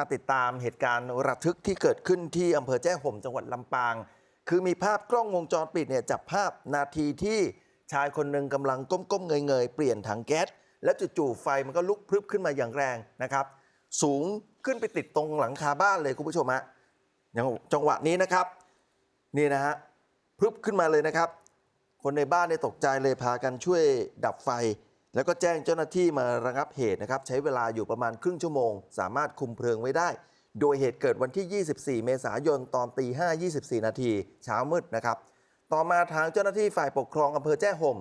มาติดตามเหตุการณ์ระทึกที่เกิดขึ้นที่อำเภอแจ้ห่มจังหวัดลำปาง คือมีภาพกล้องวงจรปิดเนี่ยจับภาพนาทีที่ชายคนหนึ่งกำลังก้มๆเงยๆเปลี่ยนถังแก๊สและจู่ๆไฟมันก็ลุกพรึบขึ้นมาอย่างแรงนะครับ สูงขึ้นไปติดตรงหลังคาบ้านเลยคุณผู้ชมฮะอย่างจังหวะนี้นะครับ นี่นะฮะพรึบขึ้นมาเลยนะครับ คนในบ้านเนี่ยตกใจเลยพากันช่วยดับไฟ แล้วก็แจ้งเจ้าหน้าที่มาระงับเหตุนะครับใช้เวลาอยู่ประมาณครึ่งชั่วโมง สามารถคุมเพลิงไว้ได้ โดยเหตุเกิดวันที่ 24 เมษายนตอนตี5 24 นาทีเช้ามืดนะครับต่อมาทางเจ้าหน้าที่ฝ่ายปกครองอำเภอแจ้ห่ม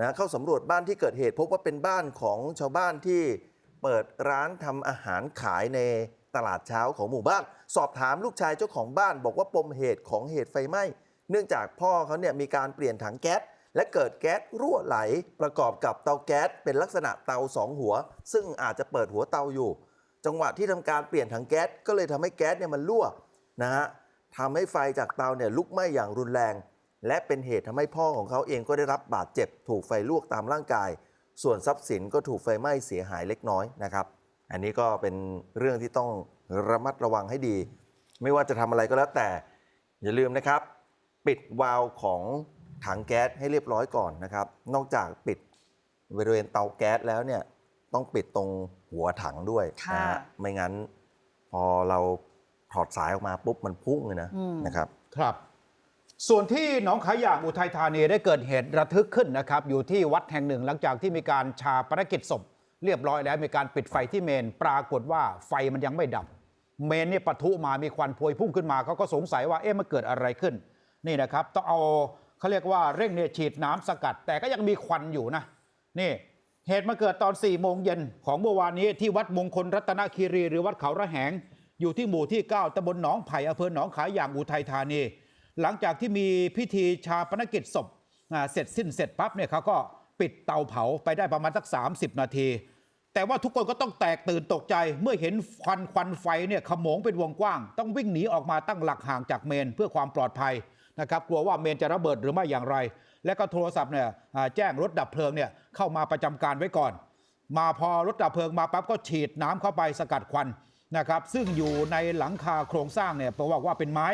นะเข้าสำรวจบ้านที่เกิดเหตุ พบว่าเป็นบ้านของชาวบ้านที่เปิดร้านทำอาหารขายในตลาดเช้าของหมู่บ้าน สอบถามลูกชายเจ้าของบ้าน บอกว่าปมเหตุของเหตุไฟไหม้ เนื่องจากพ่อเขาเนี่ยมีการเปลี่ยนถังแก๊ส และเกิดแก๊สรั่วไหลประกอบกับเตาแก๊สเป็นลักษณะเตาสองหัว ซึ่งอาจจะเปิดหัวเตาอยู่ จังหวะที่ทำการเปลี่ยนถังแก๊สก็เลยทำให้แก๊สเนี่ยมันรั่วนะฮะทำให้ไฟจากเตาเนี่ยลุกไหม้อย่างรุนแรง และเป็นเหตุทำให้พ่อของเขาเองก็ได้รับบาดเจ็บ ถูกไฟลวกตามร่างกาย ส่วนทรัพย์สินก็ถูกไฟไหม้เสียหายเล็กน้อยนะครับ อันนี้ก็เป็นเรื่องที่ต้องระมัดระวังให้ดี ไม่ว่าจะทำอะไรก็แล้วแต่ อย่าลืมนะครับ ปิดวาล์วของ ถังแก๊สให้เรียบร้อยก่อนนะครับ นอกจากปิดบริเวณเตาแก๊สแล้วเนี่ยต้องปิดตรงหัวถังด้วยค่ะนะฮะไม่งั้นพอเราถอดสายออกมาปุ๊บมันพุ่งเลยนะอืมนะครับ ครับ ส่วนที่หนองขายางอุทัยธานีได้เกิดเหตุระทึกขึ้นนะครับ อยู่ที่วัดแห่งหนึ่งหลังจากที่มีการชาปนกิจศพ เรียบร้อยแล้วมีการปิดไฟที่เมน ปรากฏว่าไฟมันยังไม่ดับ เมนนี่ปะทุมามีควันพวยพุ่งขึ้นมาเขาก็สงสัยว่าเอ๊ะมันเกิดอะไรขึ้น นี่นะครับ ต้องเอา เขาเรียกว่าเร่งเนี่ยฉีดน้ำสกัด แต่ก็ยังมีควันอยู่นะนี่เหตุมาเกิดตอน4ี่โมงเย็นของเมื่อวานนี้ที่วัดมงคลรัตนคีรีหรือวัดเขาระแหง อยู่ที่หมู่ที่ 9ตำบลหนองไผ่อำเภอหนองขายอย่างอุทัยธานี หลังจากที่มีพิธีชาปนกิจศพเสร็จสิ้นเสร็จปั๊บเนี่ยเขาก็ปิดเตาเผาไปได้ประมาณสัก 30 นาที แต่ว่าทุกคนก็ต้องแตกตื่นตกใจเมื่อเห็นควันควันไฟเนี่ยขโมงเป็นวงกว้าง ต้องวิ่งหนีออกมาตั้งหลักห่างจากเมนเพื่อความปลอดภัย นะครับกลัวว่าเมนจะระเบิดหรือไม่อย่างไร และก็โทรศัพท์เนี่ยแจ้งรถดับเพลิงเนี่ยเข้ามาประจำการไว้ก่อน มาพอรถดับเพลิงมาปั๊บก็ฉีดน้ำเข้าไปสกัดควันนะครับซึ่งอยู่ในหลังคาโครงสร้างเนี่ยเพระว่าว่าเป็นไม้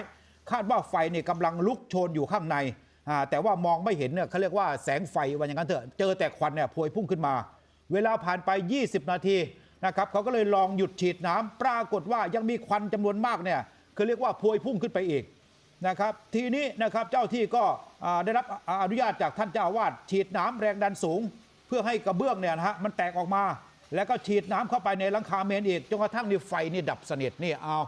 คาดว่าไฟเนี่ยกำลังลุกโชนอยู่ข้างใน แต่ว่ามองไม่เห็นเนี่ยเขาเรียกว่าแสงไฟว่าอย่างนั้นเถอะเจอแต่ควันเนี่ยพวยพุ่งขึ้นมา เวลาผ่านไป 20 นาทีนะครับเขาก็เลยลองหยุดฉีดน้ำปรากฏว่ายังมีควันจำนวนมากเนี่ยคือเรียกว่าพวยพุ่งขึ้นไปอีก นะครับทีนี้นะครับเจ้าที่ก็ได้รับอนุญาตจากท่านเจ้าวาสฉีดน้ำแรงดันสูง เพื่อให้กระเบื้องเนี่ยนะฮะมันแตกออกมา แล้วก็ฉีดน้ำเข้าไปในหลังคาเมนอีกจนกระทั่งนี่ไฟนี่ดับสนิทนี่เอา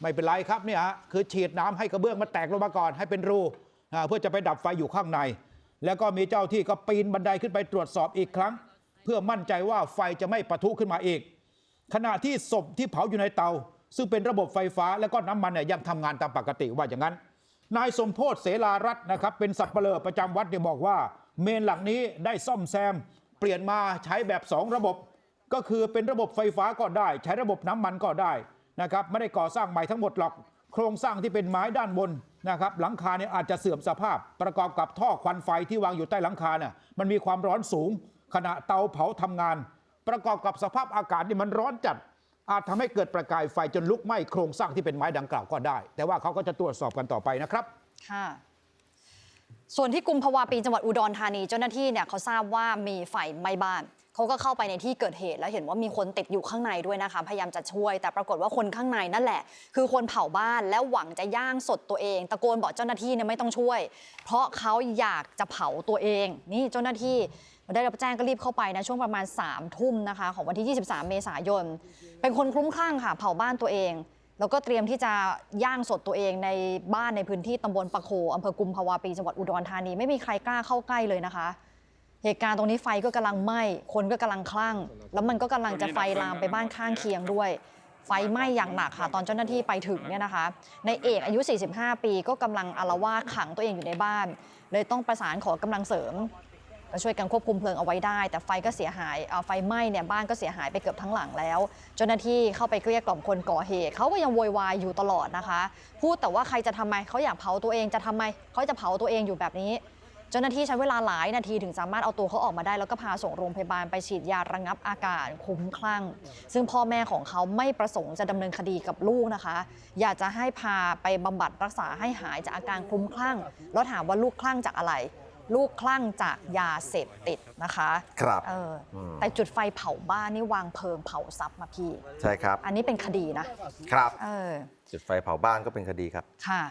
ไม่เป็นไรครับเนี่ยฮะคือฉีดน้ำให้กระเบื้องมันแตกลงมาก่อนให้เป็นรูเพื่อจะไปดับไฟอยู่ข้างใน แล้วก็มีเจ้าที่ก็ปีนบันไดขึ้นไปตรวจสอบอีกครั้ง เพื่อมั่นใจว่าไฟจะไม่ปะทุขึ้นมาอีก ขณะที่ศพที่เผาอยู่ในเตา ซึ่งเป็นระบบไฟฟ้าและก็น้ำมันเนี่ยยังทำงานตามปกติว่าอย่างนั้น นายสมโพศเสลารัตน์นะครับเป็นสับเปลอประจำวัดเนี่ยบอกว่า เมนหลังนี้ได้ซ่อมแซม เปลี่ยนมาใช้แบบ 2 ระบบ ก็คือเป็นระบบไฟฟ้าก็ได้ ใช้ระบบน้ำมันก็ได้นะครับไม่ได้ก่อสร้างใหม่ทั้งหมดหรอก โครงสร้างที่เป็นไม้ด้านบนนะครับหลังคาเนี่ยอาจจะเสื่อมสภาพ ประกอบกับท่อควันไฟที่วางอยู่ใต้หลังคาเนี่ยมันมีความร้อนสูง ขณะเตาเผาทำงาน ประกอบกับสภาพอากาศที่มันร้อนจัด อาจทำให้เกิดประกายไฟจนลุกไหม้โครงสร้างที่เป็นไม้ดังกล่าวก็ได้ แต่ว่าเขาก็จะตรวจสอบกันต่อไปนะครับค่ะส่วนที่กุมภาวะปีจังหวัดอุดรธานีเจ้าหน้าที่เนี่ยเขาทราบว่ามีไฟไหม้บ้านเขาก็เข้าไปในที่เกิดเหตุ แล้วเห็นว่ามีคนติดอยู่ข้างในด้วยนะคะ พยายามจะช่วย แต่ปรากฏว่าคนข้างในนั่นแหละ คือคนเผาบ้านแล้วหวังจะย่างสดตัวเอง ตะโกนบอกเจ้าหน้าที่เนี่ยไม่ต้องช่วย เพราะเขาอยากจะเผาตัวเอง นี่เจ้าหน้าที่ ได้รับแจ้งก็รีบเข้าไปนะช่วงประมาณ3ามทุ่มนะคะของวันที่ 23 เมษายน เป็นคนคลุ้มคลั่งค่ะ เผาบ้านตัวเอง แล้วก็เตรียมที่จะย่างสดตัวเองในบ้านในพื้นที่ตำบลปะโคอำเภอกุมภาวะปีจังหวัดอุดรธานีไม่มีใครกล้าเข้าใกล้เลยนะคะ เหตุการณ์ตรงนี้ไฟก็กำลังไหม้คนก็กำลังคลั่ง แล้วมันก็กำลังจะไฟลามไปบ้านข้างเคียงด้วยไฟไหม้อย่างหนักค่ะ ตอนเจ้าหน้าที่ไปถึงเนี่ยนะคะ ในเอกอายุ 45 ปีก็กำลังอารวาสขังตัวเองอยู่ในบ้าน เลยต้องประสานขอกำลังเสริม ก็ช่วยกันควบคุมเพลิงเอาไว้ได้ แต่ไฟก็เสียหายไฟไหม้เนี่ยบ้านก็เสียหายไปเกือบทั้งหลังแล้ว เจ้าหน้าที่เข้าไปเกลี้ยกล่อมคนก่อเหตุเขาก็ยังโวยวายอยู่ตลอดนะคะ พูดแต่ว่าใครจะทำไมเขาอยากเผาตัวเองจะทำไมเขาจะเผาตัวเองอยู่แบบนี้ เจ้าหน้าที่ใช้เวลาหลายนาทีถึงสามารถเอาตัวเขาออกมาได้ แล้วก็พาส่งโรงพยาบาลไปฉีดยาระงับอาการคลุ้มคลั่ง ซึ่งพ่อแม่ของเขาไม่ประสงค์จะดำเนินคดีกับลูกนะคะ อยากจะให้พาไปบำบัดรักษาให้หายจากอาการคลุ้มคลั่ง แล้วถามว่าลูกคลั่งจากอะไร ลูกคลั่งจากยาเสพติดนะคะครับเอออมแต่จุดไฟเผาบ้านนี่วางเพลิงเผาทรัพย์มาพี่ ใช่ครับ อันนี้เป็นคดีนะครับ เออ จุดไฟเผาบ้านก็เป็นคดีครับ ค่ะ